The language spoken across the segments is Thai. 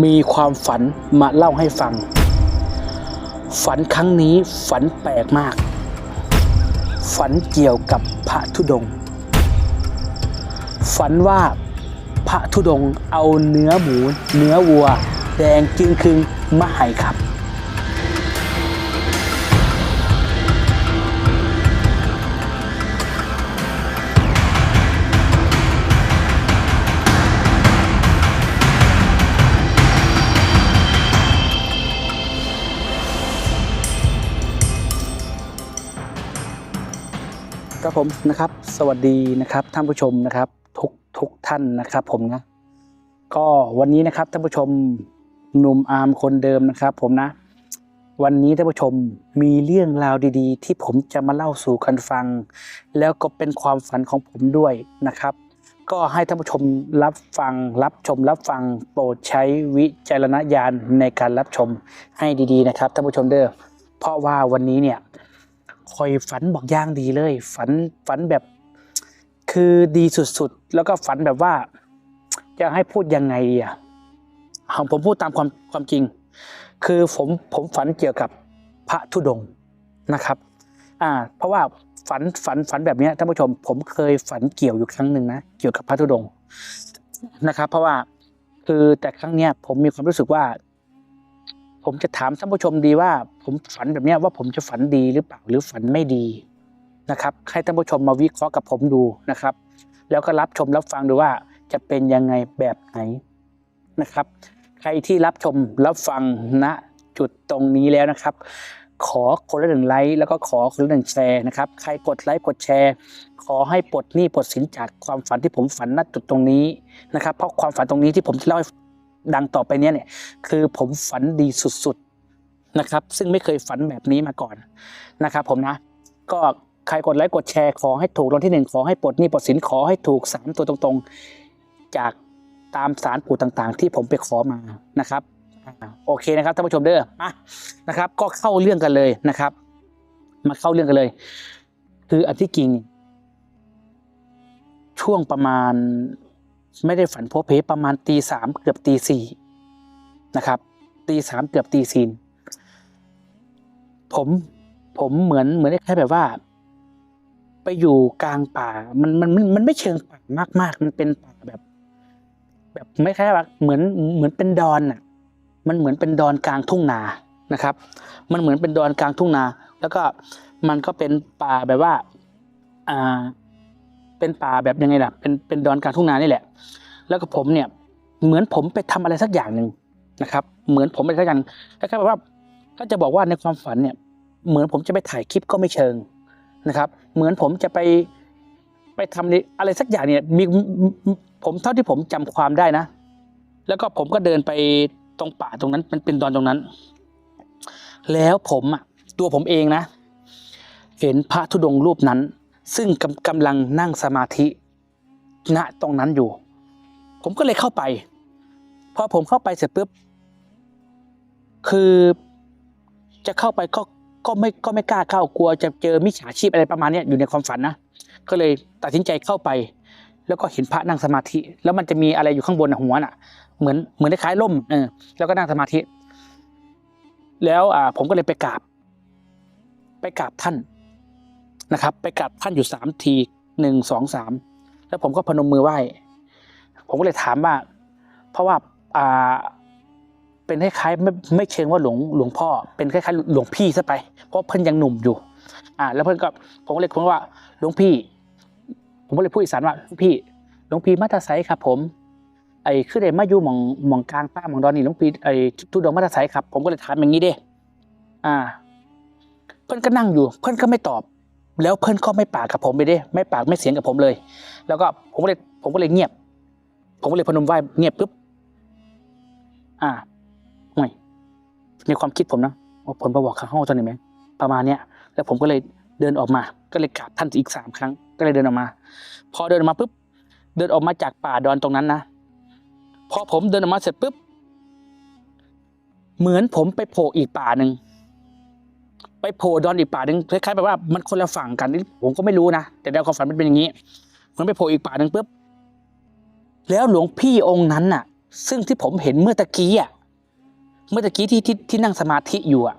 มีความฝันมาเล่าให้ฟัง ฝันครั้งนี้ฝันแปลกมาก ฝันเกี่ยวกับพระธุดงค์ฝันว่าพระธุดงค์เอาเนื้อหมู เนื้อวัว แดงจึงคึงมาให้ครับ ครับผมนะครับ สวัสดีนะครับท่านผู้ชมนะครับ ทุกทุกท่านนะครับผมนะก็วันนี้นะครับท่านผู้ชมหนุ่มอาร์มคนเดิมนะครับ ผมนะ วันนี้ท่านผู้ชมมีเรื่องราวดีๆ ที่ผมจะมาเล่าสู่กันฟัง แล้วก็เป็นความฝันของผมด้วยนะครับ ก็ให้ท่านผู้ชมรับฟังรับชม รับฟังโปรดใช้วิจารณญาณในการรับชมให้ดีๆนะครับท่านผู้ชมเด้อเพราะว่าวันนี้เนี่ย คอยฝันบอกย่างดีเลย ฝันฝันแบบคือดีสุดๆ แล้วก็ฝันแบบว่า จะให้พูดยังไงดีอะเอาผมพูดตามความความจริง คือผมผมฝันเกี่ยวกับพระธุดงนะครับ อ่า เพราะว่าฝันฝันฝันแบบเนี้ยท่านผู้ชม ผมเคยฝันเกี่ยวอยู่ครั้งหนึ่งนะเกี่ยวกับพระธุดงนะครับ เพราะว่าคือแต่ครั้งเนี้ยผมมีความรู้สึกว่า ผมจะถามท่านผู้ชมดีว่า ผมฝันแบบนี้ว่าผมจะฝันดีหรือเปล่าหรือฝันไม่ดีนะครับให้ท่านผู้ชมมาวิเคราะห์กับผมดูนะครับ แล้วก็รับชมรับฟังดูว่าจะเป็นยังไงแบบไหนนะครับ ใครที่รับชมรับฟังณจุดตรงนี้แล้วนะครับ ขอคนละหนึ่งไลค์แล้วก็ขอคนละหนึ่งแชร์นะครับ ใครกดไลค์กดแชร์ ขอให้ปลดหนี้ปลดสินจากความฝันที่ผมฝันณจุดตรงนี้นะครับ เพราะความฝันตรงนี้ที่ผมเล่าให้ ดังต่อไปเนี้ยเนี่ยคือผมฝันดีสุดๆนะครับ ซึ่งไม่เคยฝันแบบนี้มาก่อนนะครับผมนะ ก็ใครกดไลค์กดแชร์ขอให้ถูกรางวัลที่หนึ่งขอให้ปลดหนี้ปลดสินขอให้ถูกสามตัวตรงๆ จากตามสารปู่ต่างๆ ที่ผมไปขอมานะครับโอเคนะครับท่านผู้ชมเด้อมานะครับ ก็เข้าเรื่องกันเลยนะครับ มาเข้าเรื่องกันเลย คืออันที่จริง ช่วงประมาณ ไม่ได้ฝันโพเพประมาณตีสามเกือบตีสี่นะครับ ตีสามเกือบตีสี่ผมผมเหมือนเหมือนแค่แบบว่า ไปอยู่กลางป่า มันมันมันไม่เชิงป่ามากมากๆมันเป็นป่าแบบ แบบไม่แค่ว่าเหมือนเหมือนเป็นดอนอะ มันเหมือนเป็นดอนกลางทุ่งนานะครับ มันเหมือนเป็นดอนกลางทุ่งนา แล้วก็มันก็เป็นป่าแบบว่า อ่า เป็นป่าแบบยังไงล่ะเป็นเป็นดอนกลางทุ่งนานี่แหละ แล้วก็ผมเนี่ยเหมือนผมไปทำอะไรสักอย่างหนึ่งนะครับ เหมือนผมไปสักอย่างคล้ายๆแบบว่าก็จะบอกว่าในความฝันเนี่ย เหมือนผมจะไปถ่ายคลิปก็ไม่เชิงนะครับ เหมือนผมจะไปไปทำในอะไรสักอย่างเนี่ยมีผมเท่าที่ผมจำความได้นะ แล้วก็ผมก็เดินไปตรงป่าตรงนั้นมันเป็นดอนตรงนั้น แล้วผมอะตัวผมเองนะ เห็นพระธุดงค์รูปนั้น ซึ่งกำกำลังนั่งสมาธิ ณตรงนั้นอยู่ ผมก็เลยเข้าไปพอผมเข้าไปเสร็จปุ๊บคือจะเข้าไปก็ก็ไม่ก็ไม่กล้าเข้ากลัว จะเจอมิจฉาชีพอะไรประมาณนี้อยู่ในความฝันนะก็เลยตัดสินใจเข้าไป แล้วก็เห็นพระนั่งสมาธิ แล้วมันจะมีอะไรอยู่ข้างบนหัวน่ะ เหมือนเหมือนคล้ายๆล่มเออแล้วก็นั่งสมาธิ แล้วอ่าผมก็เลยไปกราบ ไปกราบท่าน นะครับไปกราบท่านอยู่สามทีหนึ่งสองสามแล้วผมก็พนมมือไหว้ ผมก็เลยถามว่า เพราะว่าอ่าเป็นคล้ายๆไม่ไม่เชิงว่าหลวงหลวงพ่อ เป็นคล้ายๆหลวงพี่ซะไป เพราะเพิ่นยังหนุ่มอยู่ อ่า แล้วเพิ่นก็ผมก็เลยพูดว่าหลวงพี่ ผมก็เลยพูดอีสานว่าหลวงพี่หลวงพี่มาตาไซครับ ผม ไอ้คือได้มาอยู่หมองหมองกลางป้าหมองดอนนี่หลวงพี่ไอ้ทุดงมาตาไซครับ ผมก็เลยถามอย่างนี้เด้อ่า เพิ่นก็นั่งอยู่ เพิ่นก็ไม่ตอบ แล้วเพิ่อนก็ไม่ปากกับผมไปด้ไม่ปากไม่เสียงกับผมเลย แล้วก็ผมก็เลยผมก็เลยเงียบ ผมก็เลยพนมไหว้เงียบปุ๊บอ่าห่วยในความคิดผมนะผลประวัติข้างห้องตอนนี้ไหมประมาณเนี้ยแล้วผมก็เลยเดินออกมา ก็เลยกราบท่านอีกสามครั้ง ก็เลยเดินออกมา พอเดินออกมาปุ๊บเดินออกมาจากป่าดอนตรงนั้นนะพอผมเดินออกมาเสร็จปุ๊บเหมือนผมไปโผล่อีกป่าหนึ่ง ไปโผล่ดอนอีกป่าหนึ่งคล้ายๆแบบว่ามันคนละฝั่งกันนี่ผมก็ไม่รู้นะแต่ในความฝันมันเป็นอย่างนี้มือนไปโผล่อีกป่าหนึ่งปุ๊บแล้วหลวงพี่องค์นั้นน่ะ ซึ่งที่ผมเห็นเมื่อตะกี้อะเมื่อตะกี้ที่ที่ที่นั่งสมาธิอยู่อะ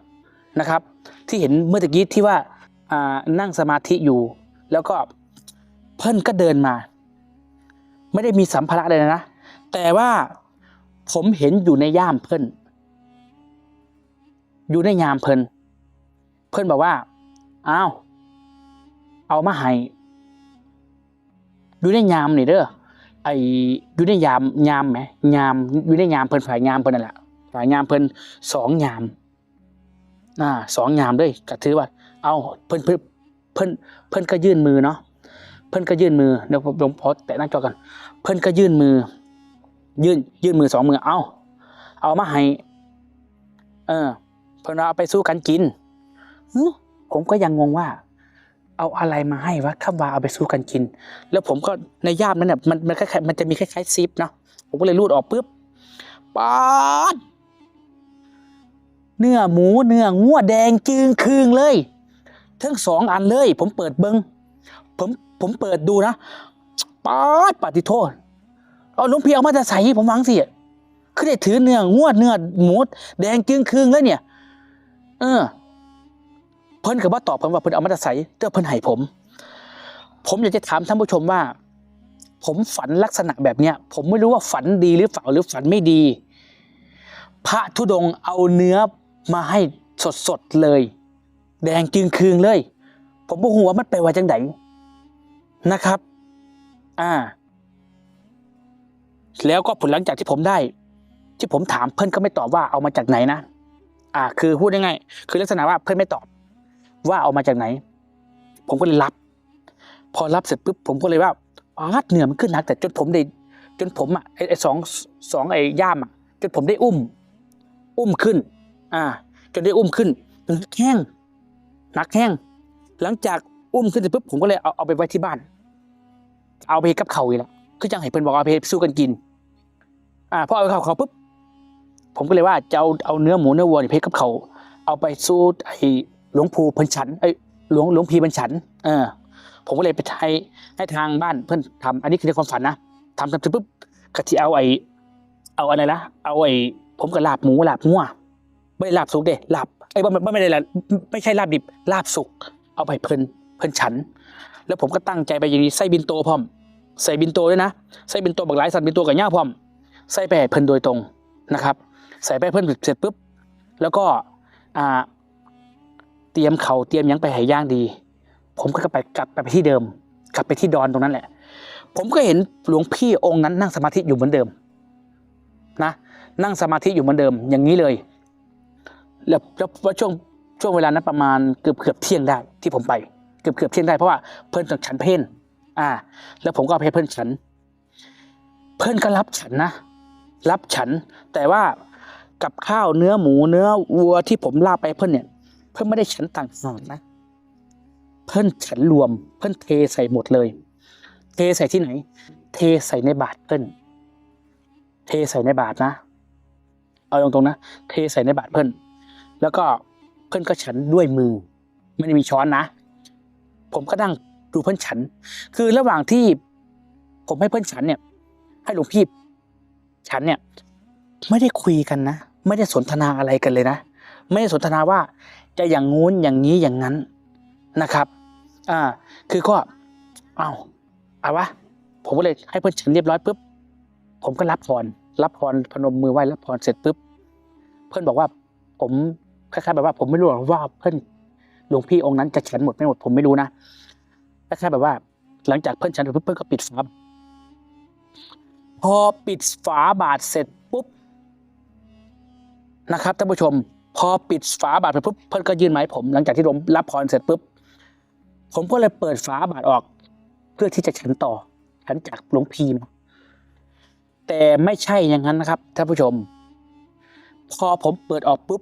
นะครับ ที่เห็นเมื่อตะกี้ที่ว่าอ่านั่งสมาธิอยู่ แล้วก็เพิ่นก็เดินมา ไม่ได้มีสัมภาระเลยนะ แต่ว่าผมเห็นอยู่ในย่ามเพิ่นอยู่ในยามเพิ่น เพิ่อนบอกว่าอ้าวเอามาให้อยู่ในยามนี่เด้อไออยู่ในยามยามไหมยามอยู่ในยามเพิ่นฝ่ายยามเพิ่นนั่นแหละฝ่ายยามเพิ่นสองยามอ่าสองยามด้วยก็ถือว่า เอาเพิ่นเพิ่นเพิ่นเพิ่นก็ยื่นมือเนาะเพิ่นก็ยื่นมือเดี๋ยวผมผมขอแตะหน้าจอกันเพิ่นก็ยื่นมือ ยื่นยื่นมือสองมือเอาเอามาให้เออเพิ่นว่าเอาไปสู้กันกิน ผมก็ยังงงว่า เอาอะไรมาให้วะคำว่าเอาไปสู้กันกิน แล้วผมก็ในย่ามนั้นเนี่ยมันมันคล้ายๆมันจะมีคล้ายๆซิปเนาะผมก็เลยรูดออกปุ๊บป๊าดเนื้อหมูเนื้องัวแดงจึงคืงเลย ทั้งสองอันเลย ผมเปิดเบิงผมผมเปิดดูนะป๊าดปฏิโทษเอาลวงพี่เอามาจะใส่ผมฟังสิคือได้ถือเนื้องวเนื้อหมูแดงจึงคืงเลยเนี่ย เออ เพิ่นกับว่าตอบผมว่าเพิ่นเอามาจะใส่เจ้าเพิ่นให้ผม ผมอยากจะถามท่านผู้ชมว่า ผมฝันลักษณะแบบเนี้ย ผมไม่รู้ว่าฝันดีหรือเปล่าหรือฝันไม่ดี พระธุดงค์เอาเนื้อมาให้สดๆเลย แดงจึงคืงเลย ผมบอกหัวามันไปว่าจังไดนะครับ อ่า แล้วก็ผลหลังจากที่ผมได้ ที่ผมถามเพื่อนก็ไม่ตอบว่าเอามาจากไหนนะ อ่า คือพูดง่ายๆคือลักษณะว่าเพื่อนไม่ตอบ ว่าเอามาจากไหน ผมก็เลยรับ พอรับเสร็จปุ๊บผมก็เลยว่าอ๋อเหนือมันขึ้นหนักแต่จนผมได้ จนผมอะไอ้สองสองไอ้ย่ามอะจนผมได้อุ้ม อุ้มขึ้น อ่า จนได้อุ้มขึ้นหนักแห้งหนักแห้งหลังจากอุ้มขึ้นเสร็จปุ๊บผมก็เลยเอาเอาไปไว้ที่บ้าน เอาไปกับเขาอีกแล้วคือจังให้เพิ่นบอกเอาไปสู้กันกิน อ่าพอเอาไปเขาเขาปุ๊บผมก็เลยว่าจะเอาเอาเนื้อหมูเนื้อวัวนี่เพกับเขาเอาไปสู้ไอ้ หลวงปู่พิ่นฉันไอ้หลวงหลวงพีพิ่นฉันเออผมก็เลยไปให้ให้ทางบ้านเพิ่อนทำอันนี้คือในความฝันนะทำทำเสร็จปุ๊บกะทิเอาไอ้เอาอะไรละเอาไอ้ผมก็ลาบหมูลาบงัวไม่ได้ลาบสุกเด้ลาบไอ้ยไม่ไม่ไม่ได้ลาบไม่ใช่ลาบดิบลาบสุก เอาไปเพิ่นเพิ่นฉัน แล้วผมก็ตั้งใจไปอย่างนี้ใส่บินโตพร้อม ใส่บินโตด้วยนะใส่บินโตบักหลายสัตว์บินโตกับย่าพร้อมใส่ไปเพิ่นโดยตรงนะครับ ใส่ไปเพิ่นเสร็จปุ๊บแล้วก็อ่า เตรียมเขาเตรียมยังไปห้ย่างดี ผมก็ไปกลับไปที่เดิม กลับไปที่ดอนตรงนั้นแหละ ผมก็เห็นหลวงพี่องค์นั้นนั่งสมาธิอยู่เหมือนเดิมนะนั่งสมาธิอยู่เหมือนเดิม อย่างนี้เลย แล้วแล้วช่วงช่วงเวลานั้นประมาณเกือบเกือบเที่ยงได้ที่ผมไปเกือบเกือบเที่ยงได้เพราะว่าเพื่อนต้องฉันเพนอ่า แล้วผมก็เอาไปให้เพื่อนฉัน เพื่อนก็รับฉันนะรับฉัน แต่ว่ากับข้าวเนื้อหมูเนื้อวัวที่ผมลาบไปเพื่อนเนี่ย เพื่อนไม่ได้ฉันต่างหากนะ เพื่นฉันรวม เพื่นเทใส่หมดเลย เทใส่ที่ไหน เทใส่ในบาตรเพื่นเทใส่ในบาตรนะ เอาตรงๆนะ เทใส่ในบาตรเพื่นแล้วก็เพื่นก็ฉันด้วยมือ ไม่ได้มีช้อนนะ ผมก็นั่งดูเพื่นฉัน คือระหว่างที่ผมให้เพื่นฉันเนี่ย ให้หลวงพี่ฉันเนี่ย ไม่ได้คุยกันนะ ไม่ได้สนทนาอะไรกันเลยนะ ไม่ได้สนทนาว่า จะอย่างงู้นอย่างนี้อย่างนั้นนะครับ อ่า คือก็ เอาเอาวะ ผมก็เลยให้เพื่อนฉันเรียบร้อยปุ๊บ ผมก็รับพร รับพรพนมมือไหว้รับพรเสร็จปุ๊บ เพื่อนบอกว่า ผมคล้ายๆแบบว่า ผมไม่รู้หรอกว่าเพื่อนหลวงพี่องค์นั้นจะฉันหมดไม่หมดผมไม่รู้นะคล้ายๆแบบว่า หลังจากเพื่อนฉันเสร็จปุ๊บเพื่อนก็ปิดฝาพอปิดฝาบาทเสร็จปุ๊บนะครับท่านผู้ชม พอปิดฝาบาทไปปุ๊บเพื่อนก็ยื่นไม้ผม หลังจากที่ผมรับพรเสร็จปุ๊บผมก็เลยเปิดฝาบาทออก เพื่อที่จะฉันต่อฉันจากหลวงพีมาแต่ไม่ใช่อย่างนั้นนะครับท่านผู้ชม พอผมเปิดออกปุ๊บ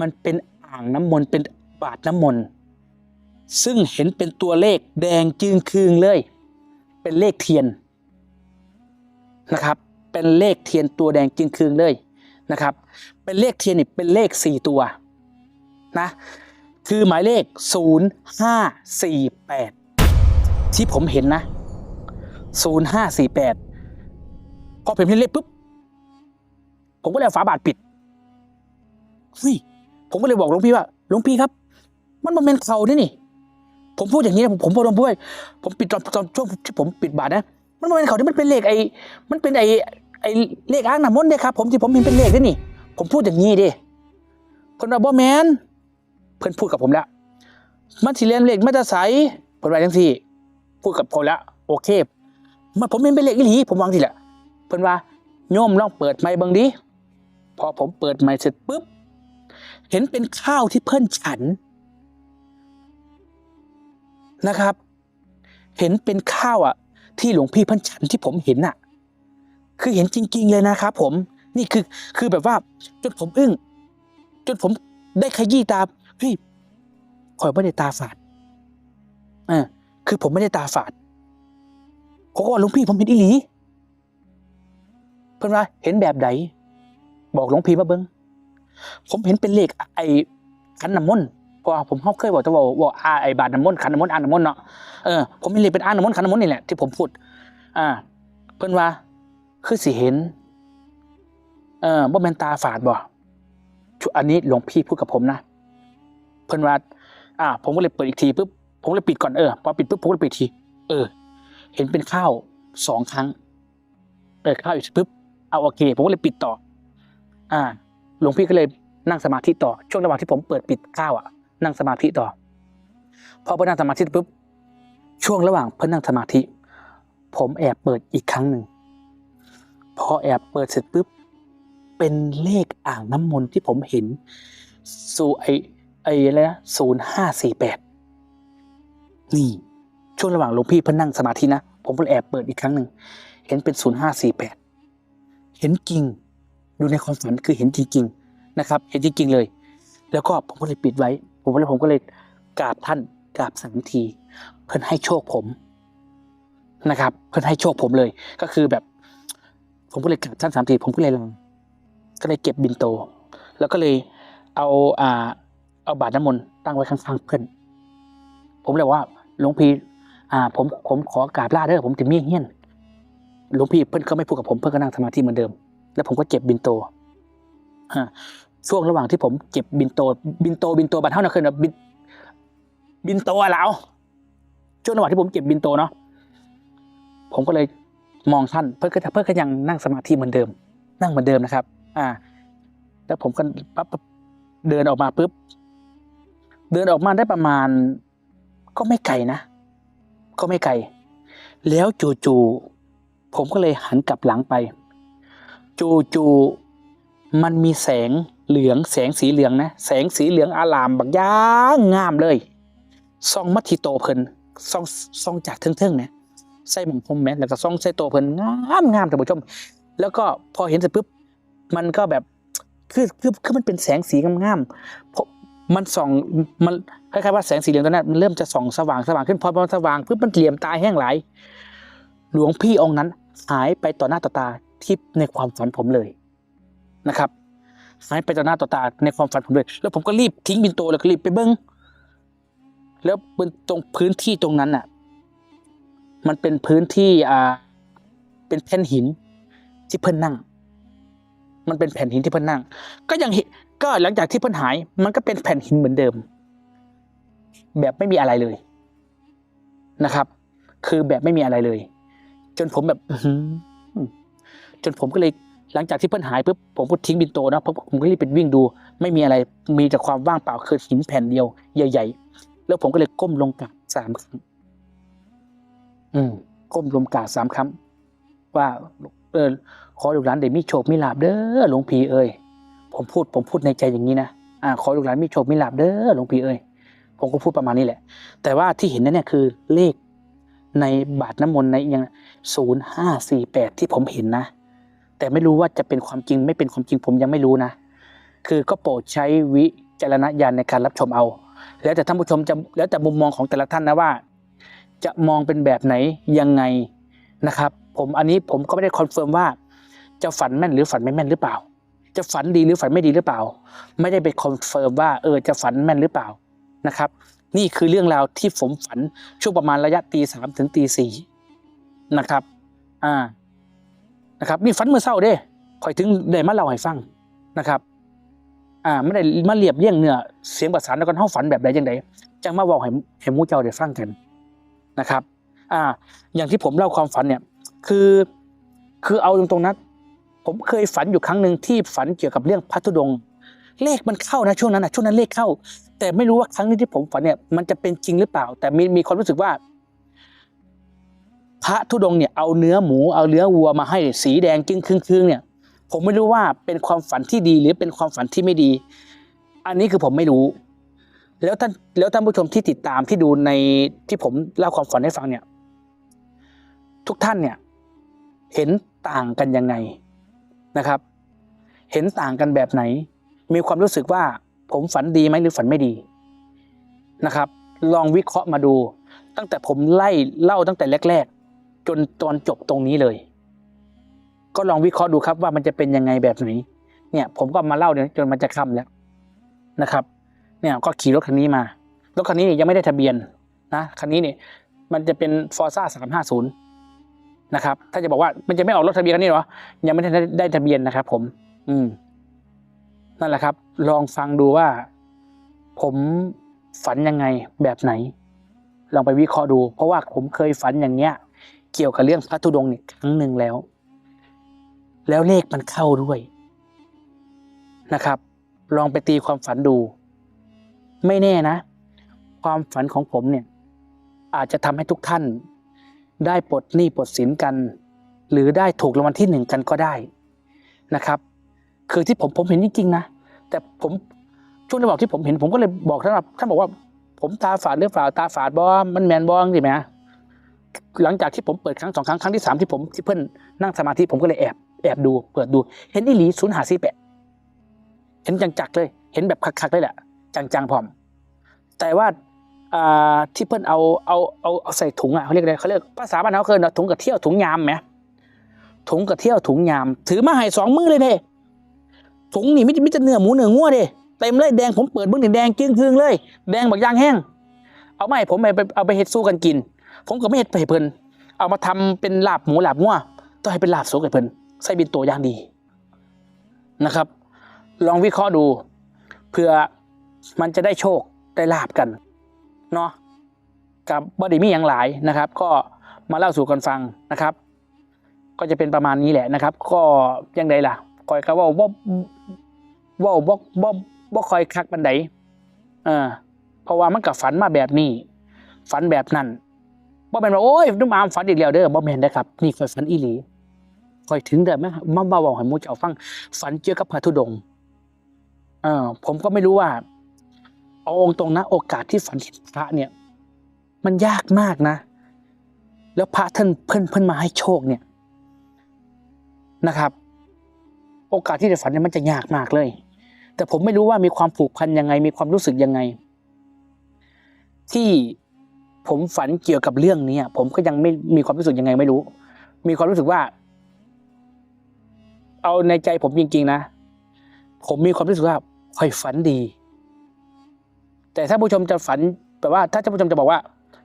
มันเป็นอ่างน้ำมนต์เป็นบาทน้ำมนต์ซึ่งเห็นเป็นตัวเลขแดงจึงคืงเลย เป็นเลขเทียนนะครับ เป็นเลขเทียนตัวแดงจึงคืงเลยนะครับ เป็นเลขเทียนนี่เป็นเลขสี่ตัวนะคือหมายเลขศูนย์ห้าสี่แปดที่ผมเห็นนะศูนย์ห้าสี่แปดพอผมเห็นเลขปุ๊บ ผมก็เลยฝาบาทปิดเฮ้ยผมก็เลยบอกหลวงพี่ว่าหลวงพี่ครับ มันมันเป็นเขานี่นี่ ผมพูดอย่างนี้นะผมผมพอผมพูดผมปิดตอนตอนช่วงที่ผมปิดบาทนะมันมันเป็นเขาที่มันเป็นเลขไอ้มันเป็นไอ้ไอ้เลขอ้างน้ำมนต์เนี่ยครับ ผมที่ผมเห็นเป็นเลขนี่นี่ ผมพูดอย่างนี้ดิเพิ่นว่าบ่แมนเพิ่นพูดกับผมแล้ว มันสิเรียนเลขมาจะใสเพิ่นว่าจังซี่ พูดกับผมแล้วโอเคมันผมเห็นเป็นเลขอีหลีผมวางทีแหละเพิ่นว่าโยมลองเปิดไมค์เบิ่งดิพอผมเปิดไมค์เสร็จปุ๊บเห็นเป็นข้าวที่เพิ่นฉันนะครับ เห็นเป็นข้าวอะ ที่หลวงพี่เพิ่นฉันที่ผมเห็นน่ะ คือเห็นจริง ๆ เลยนะครับผม นี่คือคือแบบว่าจนผมอึ้งจนผมได้ขยี้ตาเฮ้ยคอยไม่ได้ตาฝาดเออคือผมไม่ได้ตาฝาดเขาก็ว่าหลวงพี่ผมเห็นอีหลี เพิ่อนว่าเห็นแบบใดบอกหลวงพี่มาเบิ้งผมเห็นเป็นเลขไอ้ขันน้ำมนต์เพราะผมเขาเคยบอกจะบอกว่าอาไอ้บาทน้ำมนต์ขันน้ำมนต์อ่านน้ำมนต์เนาะเออผมเห็นเลขเป็นอ่านน้ำมนต์ขันน้ำมนต์นี่แหละที่ผมพูด อ่า เพิ่อนว่าคือสิเห็น ออบ่แม่นตาฝาดบ่อันนี้หลวงพี่พูดกับผมนะ เพิ่นว่า อ่า ผมก็เลยเปิดอีกทีปุ๊บผมเลยปิดก่อนเออพอปิดปุ๊บผมก็เลยปิดที เออ เห็นเป็นข้าวสองครั้งเออข้าวอีกปุ๊บเอาโอเค ผมก็เลยปิดต่อ อ่า หลวงพี่ก็เลยนั่งสมาธิต่อ ช่วงระหว่างที่ผมเปิดปิดข้าวอะ นั่งสมาธิต่อพอเพิ่นนั่งสมาธิปุ๊บช่วงระหว่างเพิ่นนั่งสมาธิ ผมแอบเปิดอีกครั้งหนึ่งพอแอบเปิดเสร็จปุ๊บ เป็นเลขอ่างน้ำมนต์ที่ผมเห็นสูไอไออะไรนะศูนย์ห้าสี่แปดนี่ ช่วงระหว่างหลวงพี่เพิ่นนั่งสมาธินะ ผมก็เลยแอบเปิดอีกครั้งหนึ่ง เห็นเป็นศูนย์ห้าสี่แปดเห็นจริง ดูในความฝันคือเห็นจริงๆนะครับ เห็นจริงๆเลย แล้วก็ผมก็เลยปิดไว้ ผมก็เลยผมก็เลยกราบท่านกราบสามที เพิ่นให้โชคผมนะครับ เพิ่นให้โชคผมเลย ก็คือแบบ ผมก็เลยกราบท่านสามที ผมก็เลยลอง ก็เลยเก็บบินโต แล้วก็เลยเอาอ่าเอาบาตรน้ำมนต์ตั้งไว้ข้างๆเพื่อนผมเลยว่าหลวงพี่อ่าผมผมขอกราบลาเด้อผมจะมีเฮี้ยนหลวงพี่เพื่อนก็ไม่พูดกับผมเพื่อนก็นั่งสมาธิเหมือนเดิม แล้วผมก็เจ็บบินโตช่วงระหว่างที่ผมเจ็บบินโต บินโตบินโตบัตรเท่านั้นคือบินบินโตอะแล้วช่วงระหว่างที่ผมเจ็บบินโตเนาะผมก็เลยมองท่านเพื่อนก็เพื่อนก็ยังนั่งสมาธิเหมือนเดิม นั่งเหมือนเดิมนะครับ อ่า แล้วผมก็ปั๊บปั๊บเดินออกมาปุ๊บ เดินออกมาได้ประมาณ ก็ไม่ไกลนะ ก็ไม่ไกล แล้วจู่ๆผมก็เลยหันกลับหลังไป จู่ๆมันมีแสงเหลือง แสงสีเหลืองนะ แสงสีเหลืองอารามบักย่างงามเลยส่องมัทิโตเพิ่นส่องส่องจากเทิงๆเนี่ยใส่หมองผมแม่แล้วก็ส่องใส่โตเพิ่นงามงามท่านผู้ชม แล้วก็พอเห็นเสร็จปุ๊บ มันก็แบบคือคือคือมันเป็นแสงสีงามๆเพราะมันส่องมันคล้ายๆว่าแสงสีเหลืองตอนนั้นมันเริ่มจะส่องสว่างสว่างขึ้นพอมันสว่างปุ๊บมันเหลี่ยมตาแห้งไหลหลวงพี่องค์นั้นหายไปต่อหน้าต่อตาที่ในความฝันผมเลยนะครับหายไปต่อหน้าต่อตาในความฝันผมเลย แล้วผมก็รีบทิ้งบินโตแล้วก็รีบไปเบิ้งแล้วบนตรงพื้นที่ตรงนั้นน่ะ มันเป็นพื้นที่อ่าเป็นแผ่นหินที่เพิ่นนั่ง มันเป็นแผ่นหินที่เพิ่นนั่ง ก็ยังเห็นก็หลังจากที่เพิ่นหาย มันก็เป็นแผ่นหินเหมือนเดิม แบบไม่มีอะไรเลยนะครับ คือแบบไม่มีอะไรเลย จนผมแบบอื้อหือจนผมก็เลยหลังจากที่เพิ่นหายปุ๊บผมก็ทิ้งบินโตนะผมผมก็รีบไปวิ่งดู ไม่มีอะไรมีแต่ความว่างเปล่าคือหินแผ่นเดียวใหญ่ๆแล้วผมก็เลยก้มลงกราบสามครั้งอืมก้มลงกราบสามครั้งว่า เออขอลูกหลานได้มีโชคมีลาบเด้อหลวงพี่เอ้ยผมพูดผมพูดในใจอย่างนี้นะอ่าขอลูกหลานมีโชคมีลาบเด้อหลวงพี่เอ้ยผมก็พูดประมาณนี้แหละ แต่ว่าที่เห็นนั่นเนี่ยคือเลขในบาทน้ำมนต์ในอย่างศูนย์ห้าสี่แปดที่ผมเห็นนะ แต่ไม่รู้ว่าจะเป็นความจริงไม่เป็นความจริงผมยังไม่รู้นะ คือก็โปรดใช้วิจารณญาณในการรับชมเอา แล้วแต่ท่านผู้ชมจะแล้วแต่มุมมองของแต่ละท่านนะว่า จะมองเป็นแบบไหนยังไงนะครับ ผมอันนี้ผมก็ไม่ได้คอนเฟิร์มว่า จะฝันแม่นหรือฝันไม่แม่นหรือเปล่า จะฝันดีหรือฝันไม่ดีหรือเปล่า ไม่ได้ไปคอนเฟิร์มว่าเออจะฝันแม่นหรือเปล่านะครับ นี่คือเรื่องราวที่ผมฝันช่วงประมาณระยะตีสามถึงตีสี่นะครับ อ่านะครับนี่ฝันเมื่อเช้าเด้ขอยถึงได้มาเล่าให้ฟังนะครับ อ่าไม่ได้มาเรียบเรียงเนื้อเสียงประสานแล้วก็เฮาฝันแบบใดจังไดจังมาบอกให้ให้หมู่เจ้าได้ฟังกันนะครับ อ่า อย่างที่ผมเล่าความฝันเนี่ย คือคือเอาตรงๆนะผมเคยฝันอยู่ครั้งหนึ่งที่ฝันเกี่ยวกับเรื่องพระธุดงค์เลขมันเข้านะช่วงนั้นนะช่วงนั้นเลขเข้า แต่ไม่รู้ว่าครั้งนี้ที่ผมฝันเนี่ยมันจะเป็นจริงหรือเปล่า แต่มีมีความรู้สึกว่า พระธุดงค์เนี่ยเอาเนื้อหมูเอาเนื้อวัวมาให้สีแดงจึงครึ่งๆเนี่ย ผมไม่รู้ว่าเป็นความฝันที่ดีหรือเป็นความฝันที่ไม่ดี อันนี้คือผมไม่รู้ แล้วท่านแล้วท่านผู้ชมที่ติดตามที่ดูในที่ผมเล่าความฝันให้ฟังเนี่ย ทุกท่านเนี่ย เห็นต่างกันยังไงนะครับ เห็นต่างกันแบบไหน มีความรู้สึกว่าผมฝันดีไหมหรือฝันไม่ดีนะครับ ลองวิเคราะห์มาดู ตั้งแต่ผมไล่เล่าตั้งแต่แรก ๆ จนตอนจบตรงนี้เลย ก็ลองวิเคราะห์ดูครับว่ามันจะเป็นยังไงแบบไหนเนี่ยผมก็มาเล่าเนี่ยจนมันจะค่ำแล้วนะครับ เนี่ยก็ขี่รถคันนี้มารถคันนี้เนี่ยยังไม่ได้ทะเบียนนะคันนี้เนี่ยมันจะเป็นฟอร์ซ่าสามห้าศูนย์ นะครับ ถ้าจะบอกว่ามันจะไม่ออกรถทะเบียนนนี้เหรอ ยังไม่ได้ได้ทะเบียนนะครับ ผม อืม นั่นแหละครับ ลองฟังดูว่า ผมฝันยังไงแบบไหน ลองไปวิเคราะห์ดู เพราะว่าผมเคยฝันอย่างเนี้ย เกี่ยวกับเรื่องพระธุดงค์เนี่ยครั้งหนึ่งแล้ว แล้วเลขมันเข้าด้วยนะครับ ลองไปตีความฝันดู ไม่แน่นะ ความฝันของผมเนี่ย อาจจะทำให้ทุกท่าน ได้ปลดหนี้ปลดสินกัน หรือได้ถูกรางวัลที่หนึ่งกันก็ได้นะครับ คือที่ผมผมเห็นจริงๆนะแต่ผมช่วงที่บอกที่ผมเห็นผมก็เลยบอกท่านว่าท่านบอกว่า ผมตาฝาดหรือเปล่าตาฝาดบอมันแมนบองสิไหมหลังจากที่ผมเปิดครั้งสองครั้งครั้งที่สามที่ผมที่เพื่อนนั่งสมาธิผมก็เลยแอบแอบดู เปิดดู เห็นอีหลีศูนย์หาซีแปดเห็นจังๆเลย เห็นแบบคักๆเลยแหละจังๆพร้อม แต่ว่า ที่เพิ่นเอาเอาเอาเอาใส่ถุงอะเขาเรียกอะไรเขาเรียกภาษาบ้านเขาเคยเนะถุงกระเที่ยวถุงยามไหมถุงกระเที่ยวถุงยาม ถือมาให้สองมือเลยเด้ถุงนี่มิมิจะเนื้อหมูเนื้องัวเด้เต็มเลยแดงผมเปิดเบิ้งนี่แดงจึ้งคืงเลย แดงบักยางแห้ง เอาไม่ผมไปเอาไปเฮ็ดสู้กันกิน ผมก็ไม่เฮ็ดไปเพิ่นเอามาทำเป็นลาบหมูลาบงัวต้องให้เป็นลาบสุกให้เพิ่นใส่บินตัวอย่างดีนะครับ ลองวิเคราะห์ดูเพื่อมันจะได้โชคได้ลาบกัน เนาะกับบอดี้มีอย่างหลายนะครับ ก็มาเล่าสู่กันฟังนะครับ ก็จะเป็นประมาณนี้แหละนะครับ ก็ยังไงล่ะคอยก็เว่าว่าว่าบ่บ่บ่คอยคักบันไดเออเพราะว่ามันกับฝันมาแบบนี้ ฝันแบบนั้นบ่แม่นว่าโอ้ยนุ่มอามฝันอีกแล้วเด้อบ่แม่นนะครับนี่คอยฝันอีหลีคอยถึงเด้อแม่มามาบอกให้มู่เจ้าฟัง ฝันเกี่ยวกับพระธุดงค์เออผมก็ไม่รู้ว่า เอาองค์ตรงนะโอกาสที่ฝันเห็นพระเนี่ย มันยากมากนะ แล้วพระท่านเพิ่นเพิ่นมาให้โชคเนี่ยนะครับ โอกาสที่จะฝันเนี่ยมันจะยากมากเลย แต่ผมไม่รู้ว่ามีความผูกพันยังไง มีความรู้สึกยังไง ที่ผมฝันเกี่ยวกับเรื่องนี้ผมก็ยังไม่มีความรู้สึกยังไงไม่รู้ มีความรู้สึกว่า เอาในใจผมจริงๆนะ ผมมีความรู้สึกว่าค่อยฝันดี แต่ถ้าผู้ชมจะฝันแบบว่า ถ้าท่านผู้ชมจะบอกว่า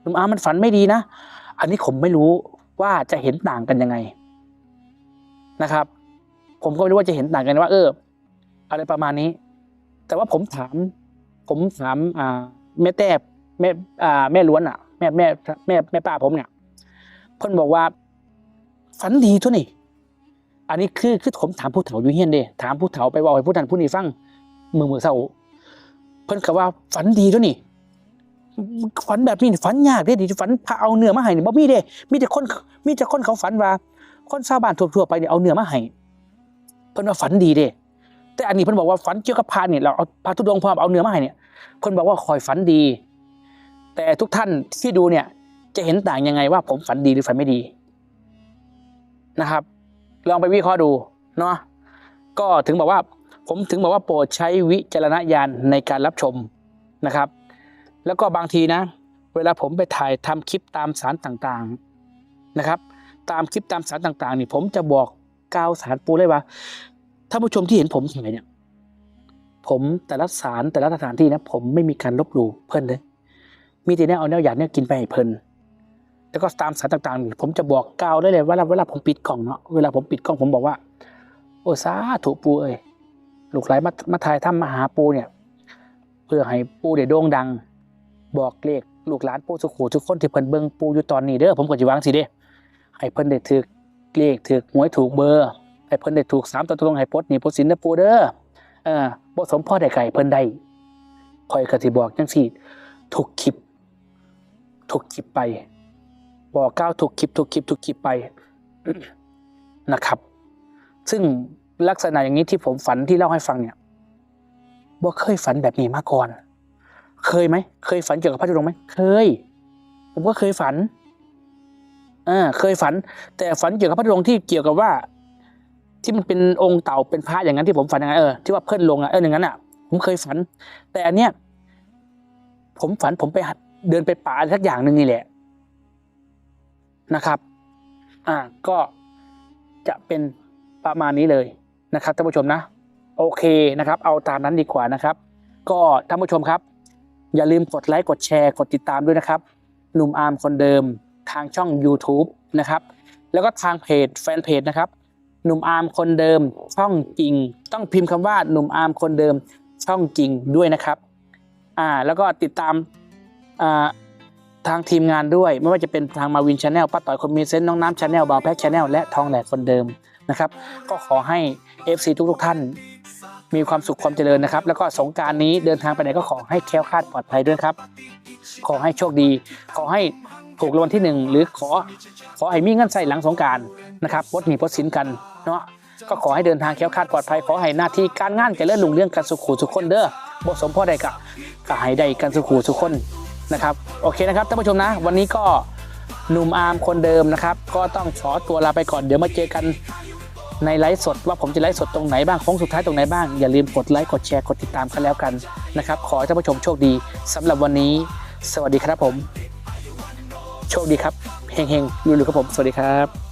ลุงอามันฝันไม่ดีนะ อันนี้ผมไม่รู้ว่าจะเห็นต่างกันยังไงนะครับ ผมก็ไม่รู้ว่าจะเห็นต่างกันว่า เออ อะไรประมาณนี้ แต่ว่าผมถาม ผมถามอ่าแม่แต้แม่อ่าแม่ล้วนอะ แม่แม่แม่แม่ป้าผมเนี่ยเพิ่นบอกว่าฝันดีทุนี่ อันนี้คือคือผมถามผู้เฒ่าอยู่เฮียนเด้ถามผู้เฒ่าไปบอกให้ผู้นั้นผู้นี้ฟังมือมือเศร้า เพิ่นก็ว่าฝันดีทุกนี่ฝันแบบนี้ฝันยากเด้ดิฝันพาเอาเนื้อมาให้นี่บ่มีเด้มีแต่คนมีแต่คนเขาฝันว่า คนชาวบ้านทั่วๆไปเนี่ยเอาเนื้อมาให้เพิ่นว่าฝันดีเด้แต่อันนี้เพิ่นบอกว่าฝันเกี่ยวกับพระเนี่ยเราเอาพระธุดงค์พร้อมเอาเนื้อมาให้เนี่ยเพิ่นบอกว่าคอยฝันดี แต่ทุกท่านที่ดูเนี่ย จะเห็นต่างยังไงว่า ผมฝันดีหรือฝันไม่ดีนะครับ ลองไปวิเคราะห์ดูเนาะก็ถึงบอกว่า ผมถึงบอกว่าโปรดใช้วิจารณญาณในการรับชมนะครับ แล้วก็บางทีนะ เวลาผมไปถ่ายทำคลิปตามสารต่างๆนะครับ ตามคลิปตามสารต่างๆนี่ผมจะบอกกาวสารปูเลยว่าท่านผู้ชมที่เห็นผมถ่ายเนี่ยผมแต่ละสารแต่ละสถานที่นะ ผมไม่มีการลบหลู่เพิ่นเลยมีแต่เนี่ยเอาแนวอยากเนี่ยกินไปให้เพิ่นแล้วก็ตามสารต่างๆ ผมจะบอกกาวได้เลยว่าเวลาผมปิดกล่องเนาะเวลาผมปิดกล้องผมบอกว่า โอ้สาถูกปูเอ้ย ลูกหลานมามาถ่ายถ้ำมาหาปูเนี่ย เพื่อให้ปูได้โด่งดัง บอกเลขลูกหลานปูสุขูทุกคนที่เพิ่นเบิ่งปูอยู่ตอนนี้เด้อผมก็สิวางสิเด้ให้เพิ่นได้ถือเลขถือหวยถูกเบอร์ให้เพิ่นได้ถูกสามตัวตรงให้ปลดนี่ปลดสินเด้อปูเด้อเออบ่สมพ่อได้ไก่เพิ่นได้คอยก็สิบอกจังซี่ทุกคลิปทุกคลิปไป บอกก้าวทุกคลิปทุกคลิปทุกคลิปไปนะครับ ซึ่ง ลักษณะอย่างนี้ที่ผมฝันที่เล่าให้ฟังเนี่ยบ่เคยฝันแบบนี้มาก่อน เคยไหม เคยฝันเกี่ยวกับพระธุดงค์ไหมเคย ผมก็เคยฝันอ่าเคยฝัน แต่ฝันเกี่ยวกับพระธุดงค์ที่เกี่ยวกับว่า ที่มันเป็นองค์เต่าเป็นพระอย่างนั้นที่ผมฝันอย่างนั้นเออที่ว่าเพื่อนลงอะเอออย่างนั้นอะ ผมเคยฝัน แต่อันเนี้ยผมฝันผมไปเดินไปป่าอะไรสักอย่างหนึ่งนี่แหละนะครับ อ่าก็จะเป็นประมาณนี้เลย นะครับท่านผู้ชมนะ โอเคนะครับ เอาตามนั้นดีกว่านะครับ ก็ท่านผู้ชมครับ อย่าลืมกดไลค์กดแชร์กดติดตามด้วยนะครับ หนุ่มอาร์มคนเดิมทางช่อง YouTube นะครับ แล้วก็ทางเพจแฟนเพจนะครับ หนุ่มอาร์มคนเดิมช่องจริง ต้องพิมพ์คำว่าหนุ่มอาร์มคนเดิมช่องจริงด้วยนะครับ อ่า แล้วก็ติดตามอ่าทางทีมงานด้วย ไม่ว่าจะเป็นทางมาวินชาแนลป้าต่อยคนมีเซนต์น้องน้ำชาแนลบาวแพ็กชาแนลและทองแหลกคนเดิมนะครับ ก็ขอให้ FC ทุกๆท่าน มีความสุขความเจริญนะครับ แล้วก็สงการนี้เดินทางไปไหนก็ขอให้แคล้วคลาดปลอดภัยด้วยครับ ขอให้โชคดี ขอให้ถูกรางวัลที่หนึ่งหรือขอขอให้มีเงินใส่หลังสงการนะครับปลดหนี้ปลดสินกันเนาะก็ขอให้เดินทางแคล้วคลาดปลอดภัยขอให้หน้าที่การงานเจริญรุ่งเรื่องกันสุขูสุขคนเด้อบ่สมพ่อใดกะก็ให้ได้กันสุขูสุขคนนะครับโอเคนะครับท่านผู้ชมนะ วันนี้ก็หนุ่มอาร์มคนเดิมนะครับ ก็ต้องขอตัวลาไปก่อนเดี๋ยวมาเจอกัน ในไลฟ์สดว่าผมจะไลฟ์สดตรงไหนบ้างโค้งสุดท้ายตรงไหนบ้าง อย่าลืมกดไลค์กดแชร์กดติดตามกันแล้วกันนะครับขอให้ท่านผู้ชมโชคดีสำหรับวันนี้ สวัสดีครับผม โชคดีครับเฮงๆรวยๆครับผม สวัสดีครับ